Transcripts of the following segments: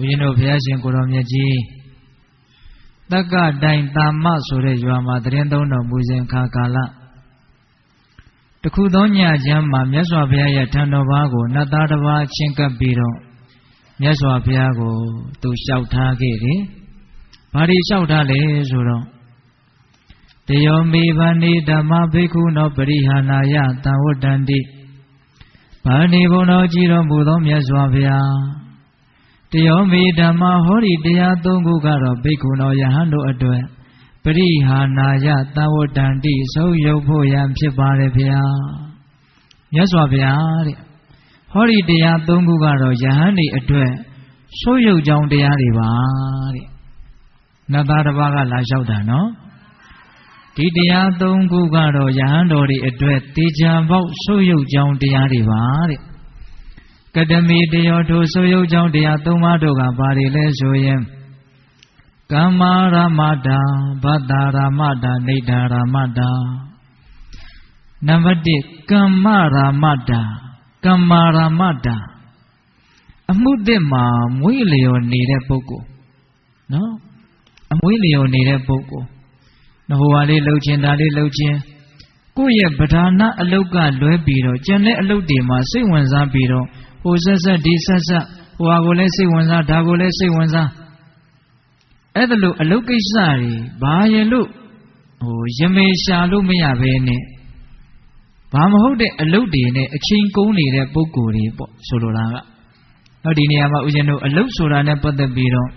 ဦးဇင်းတို့ဘုရားရှင်ကိုတော်မြတ်ကြီးတက္ကတိုင်တာမဆိုတဲ့ရွာမှာတရင်သုံးတော်မူစဉ်ခါကာလတခုသောညချမ်းမှာမြတ်စွာဘုရားရဲ့ထံတော်ဘာကိုနတ်သားတစ်ပါးချင်းကပ်ပြီးတော့မြတ်စွာဘုရားကိုသူလျှောက်ထားခဲ့တယ်။ဘာတွေလျှောက်ထားလဲဆိုတော့တယောမေဗန္ဒီဓမ္မဘိက္ခုနောပရိဟာနာယတံဝတ္တန္တိဗန္ဒီဘုံတော်ကြည်တော်မူသောမြတ်စွာဘုရားတ ယောမေဓမ္မဟောဒီတရားသုံးခုကတော့ဘိက္ခုနောယဟန်တို့အတွက်ပရိဟာနာယတံဝတ္တန္တိဆုံးယုတ်ဖို့ရန်ဖြစ်ပါတယ်ဗျာမြတ်စွာဘုရားတဲ့ဟောဒီတရားသုံးခုကတော့ယဟန်တွေအတွက်ဆိုးယုတ်ကြောင်းတရားတွေပါတဲ့နတ်သားတစ်ပါးကလာလျှောက်တာနော်ဒီတရားသုံးခုကတော့ယဟန်တော်တွေအတွက်တေချာပေါက်ဆိုးယုတ်ကြောင်းတရားတွေပါတဲ့ ကတမီတယောထိုဆိုးယုတ်ကြောင်းတရားသုံးပါးတို့ကဘာတွေလဲဆိုရင်ကမ္မာရမတာဘတ္တာရမတာနေဒာရမတာနံပါတ်1ကမ္မရာမတာကမ္မာရာမတာအမှုသစ်မှာမွေးလျော်နေတဲ့ပုဂ္ဂိုလ်နော်အမွေးလျော်နေတဲ့ပုဂ္ဂိုလ်နဟိုဟာလေးလှုပ်ခြင်းဒါလေးလှုပ်ခြင်း ကိုယ့်ရဲ့ဗဒါနအလုတ်ကလွဲပြီးတော့ကျန်တဲ့အလုတ်တွေမှာစိတ်ဝင်စားပြီးတော့ဟိုဆက်ဆက်ဒီဆက်ဆက်ဟိုဟာကိုလည်းစိတ်ဝင်စားဒါကိုလည်းစိတ်ဝင်စားအဲ့ဒါလို့အလုတ်ကိစ္စတွေဘာရင်လို့ဟိုရမေရှာလို့မရဘဲနဲ့ဘာမဟုတ်တဲ့အလုတ်တွေနဲ့အချင်းကုန်းနေတဲ့ပုံကိုယ်တွေပေါ့ဆိုလိုတာကတော့ဒီနေရာမှာဦးဇင်းတို့အလုတ်ဆိုတာနဲ့ပတ်သက်ပြီးတော့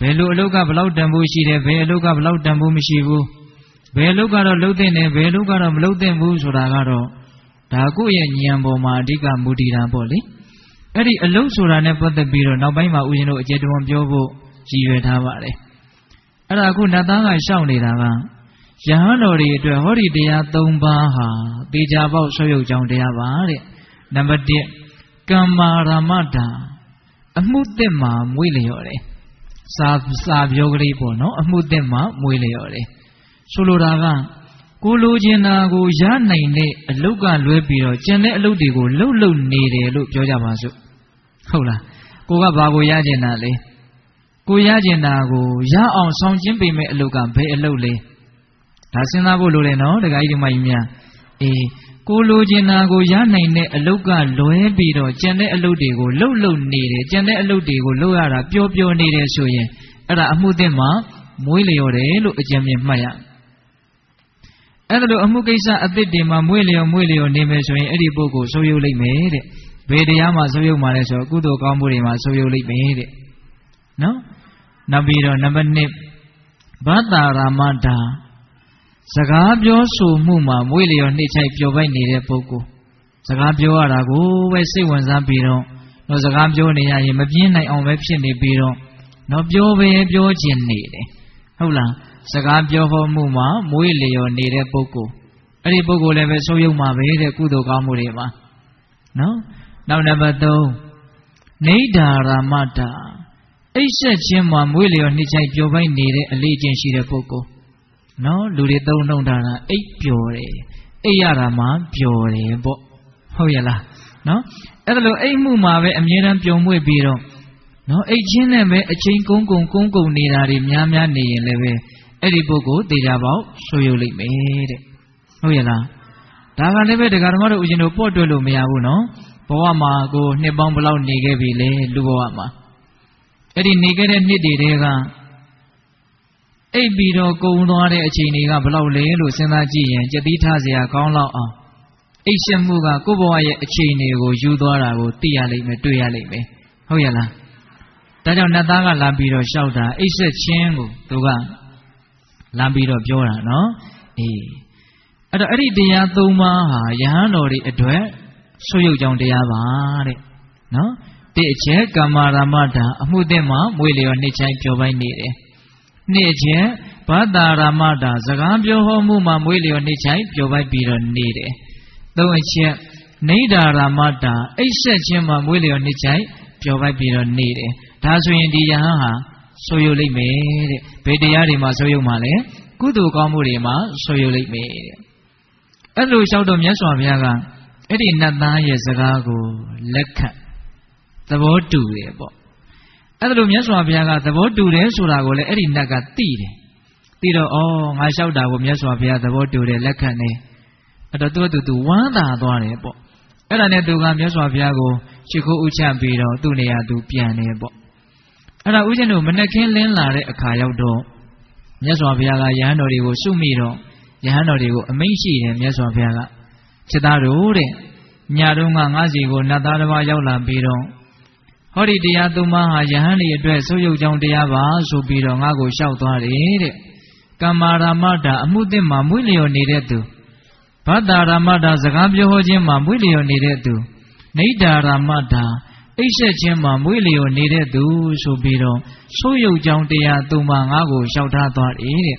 ဘယ်လိုအလုတ်ကဘလောက်တန်ဖိုးရှိတယ်ဘယ်အလုတ်ကဘလောက်တန်ဖိုးမရှိဘူး ဘယ်အလုတ်ကတော့လှုပ်တဲ့နဲ့ဘယ်အလုတ်ကတော့မလှုပ်တဲ့ဘူးဆိုတာကတော့ဒါကိုယ့်ရဲ့ဉာဏ်ပေါ်မှာအဓိကမူတည်တာပေါ့လေအဲ့ဒီအလုတ်ဆိုတာနဲ့ပတ်သက်ပြီးတော့နောက်ပိုင်းမှာဦးဇင်းတို့အကျေတဝန်ပြောဖို့ရည်ရွယ်ထားပါတယ်အဲ့ဒါအခုနတ်သားကရှောက်နေတာကယဟန်တော်တွေအတွက်ဟောဒီတရား၃ပါးဟာတေချာပေါက်ဆွေးရုပ်ကြောင်းတရားပါတဲ့နံပါတ်1ကမ္မာရမတာအမှုသစ်မှာမွေးလျော်တယ်စာစာပြောကလေးပေါ့နော်အမှုသစ်မှာမွေးလျော်တယ် ဆိုလိုတာကကိုလိုချင်တာကိုရနိုင်တဲ့အလုတ်ကလွဲပြီးတော့ကျန်တဲ့အလုတ်တွေကိုလှုပ်လှုပ်နေတယ်လို့ပြောကြပါစို့ဟုတ်လားကိုကဘာကိုရကျင်တာလဲကိုရကျင်တာကိုရအောင်ဆောင်ကျင်းပေးမဲ့အလုတ်ကဘယ်အလုတ်လဲဒါစဉ်းစားဖို့လိုတယ်နော်တခါကြီးဒီမကြီးများအေးကိုလိုချင်တာကိုရနိုင်တဲ့အလုတ်ကလွဲပြီးတော့ကျန်တဲ့အလုတ်တွေကိုလှုပ်လှုပ်နေတယ်ကျန်တဲ့အလုတ်တွေကိုလှုပ်ရတာပျော်ပျော်နေတယ်ဆိုရင်အဲ့ဒါအမှုသစ်မှာမွေးလျော်တယ်လို့အကြံဉာဏ်မှတ်ရ အဲ့ဒါလိုအမှုကိစ္စအသစ်တွေမှာမွေးလျော်မွေးလျော်နေမယ်ဆိုရင်အဲ့ဒီပုဂ္ဂိုလ်ဆိုးရုပ်လိမ့်မယ်တဲ့ဘယ်တရားမှာဆိုးရုပ်မှာလဲဆိုတော့ကုသိုလ်ကောင်းမှုတွေမှာဆိုးရုပ်လိမ့်မယ်တဲ့နော်နောက်ပြီးတော့နံပါတ်1ဘတ္တာရာမတာစကားပြောဆိုမှုမှာမွေးလျော်နှိမ့်ချိုက်ပျော်ပိုက်နေတဲ့ပုဂ္ဂိုလ်စကားပြောရတာကိုပဲစိတ်ဝင်စားပြီးတော့တော့စကားပြောနေရရင်မပြင်းနိုင်အောင်ပဲဖြစ်နေပြီးတော့တော့ပြောပဲပြောခြင်းနေတယ်ဟုတ်လား စကားပြောဟောမှုမှာမွေးလျော်နေတဲ့ပုဂ္ဂိုလ်အဲ့ဒီပုဂ္ဂိုလ်လည်းပဲဆိုးရုံမှာပဲတဲ့ကုသိုလ်ကောင်းမှုတွေမှာနော်နောက်နံပါတ်3နေဒာရာမတာအိတ်ဆက်ခြင်းမှာမွေးလျော်နှိမ့်ချိုက်ပျော်ပိုက်နေတဲ့အလေးချင်းရှိတဲ့ပုဂ္ဂိုလ်နော်လူတွေသုံးနှုံထားတာအိတ်ပျော်တယ်အိတ်ရတာမှပျော်တယ်ပေါ့ဟုတ်ရဲ့လားနော်အဲ့ဒါလိုအိတ်မှုမှာပဲအမြဲတမ်းပျော်မွေ့ပြီးတော့နော်အိတ်ချင်းနဲ့ပဲအချိန်ကုန်းကုန်းကုန်းကုန်းနေတာတွေများများနေရင်လည်းပဲ အဲ့ဒီပုဂ္ဂိုလ်တေချာပေါက်ဆိုးရုပ်လိမ့်မယ်တဲ့ဟုတ်ရဲ့လားဒါကလည်းပဲဒကာဓမ္မတို့ဦးဇင်းတို့ပေါ့တွက်လို့မရဘူးနော်ဘဝမှာကိုနှစ်ပေါင်းဘလောက်နေခဲ့ပြီလဲလူဘဝမှာအဲ့ဒီနေခဲ့တဲ့နှစ်တွေတဲကအိပ်ပြီးတော့ကုံသွားတဲ့အချိန်တွေကဘလောက်လဲလို့စဉ်းစားကြည့်ရင်ကြတိထားစရာကောင်းလောက်အောင်အိပ်ရှက်မှုကကိုယ့်ဘဝရဲ့အချိန်တွေကိုယူသွားတာကိုသိရလိမ့်မယ်တွေ့ရလိမ့်မယ်ဟုတ်ရဲ့လားဒါကြောင့်နတ်သားကလာပြီးတော့ရှောက်တာအိပ်ဆက်ခြင်းကိုသူက လာပြီးတော့ပြောတာနော်အေးအဲ့တော့အဲ့ဒီတရား၃ပါးဟာယဟန်တော်တွေအတွက်ဆွရုပ်ကြောင့်တရားပါတဲ့နော်တိအချက်ကမ္မာရမတာအမှုသစ်မှာမွေလျော်နှိမ့်ချိုင်းပြောပိုင်းနေတယ်နှစ်ချက်ဘာတာရမတာစကားပြောဟောမှုမှာမွေးလျော်နှိမ့်ချိုင်ပြောပိုက်ပြီးတော့နေတယ်သုံးအချက်နေဒာရမတာအိတ်ဆက်ခြင်းမှာမွေးလျော်နှိမ့်ချိုင်ပြောပိုက်ပြီးတော့နေတယ်ဒါဆိုရင်ဒီယဟန်ဟာ ဆိုရုပ်လိမ့်မယ်တဲ့ဘယ်တရားတွေမှာဆိုရုပ်မှာလဲကုသိုလ်ကောင်းမှုတွေမှာဆိုရုပ်လိမ့်မယ်တဲ့အဲ့လိုလျှောက်တော့မြတ်စွာဘုရားကအဲ့ဒီနတ်သားရဲ့စကားကိုလက်ခံသဘောတူတယ်ပေါ့အဲ့ဒါလိုမြတ်စွာဘုရားကသဘောတူတယ်ဆိုတာကိုလည်းအဲ့ဒီနတ်ကသိတယ်သိတော့ဩငါလျှောက်တာကိုမြတ်စွာဘုရားသဘောတူတယ်လက်ခံတယ်အဲ့တော့သူကသူသူဝမ်းသာသွားတယ်ပေါ့အဲ့ဒါနဲ့သူကမြတ်စွာဘုရားကိုရှ िख ိုးဥချပြီးတော့သူ့နေရာသူပြန်တယ်ပေါ့ အဲ့ဒါဥရှင်တို့မနှက်ခင်းလင်းလာတဲ့အခါရောက်တော့မြတ်စွာဘုရားကယဟန်တော်တွေကိုစုမိတော့ယဟန်တော်တွေကိုအမိန့်ရှိတယ်မြတ်စွာဘုရားကချက်သားတို့တဲ့ညတုန်းကငါးစီကိုနတ်သားတစ်ပါးရောက်လာပြီးတော့ဟောဒီတရားသုံးပါးဟာယဟန်တွေအတွက်ဆုပ်ယုပ်ကြောင်းတရားပါဆိုပြီးတော့ငါ့ကိုလျှောက်သွားတယ်တဲ့ကမ္မာရာမတာအမှုသစ်မှာမွေးလျော်နေတဲ့သူဘဒ္တာရာမတာစကားပြောဟောခြင်းမှာမွေးလျော်နေတဲ့သူနေတ္တာရာမတာ အိပ်ဆက်ခြင်းမှာမွေးလျော်နေတဲ့သူဆိုပြီးတော့ဆိုးရုပ်ကြောင်းတရားသုံးပါးငါ့ကိုလျှောက်ထားသွားတယ်တဲ့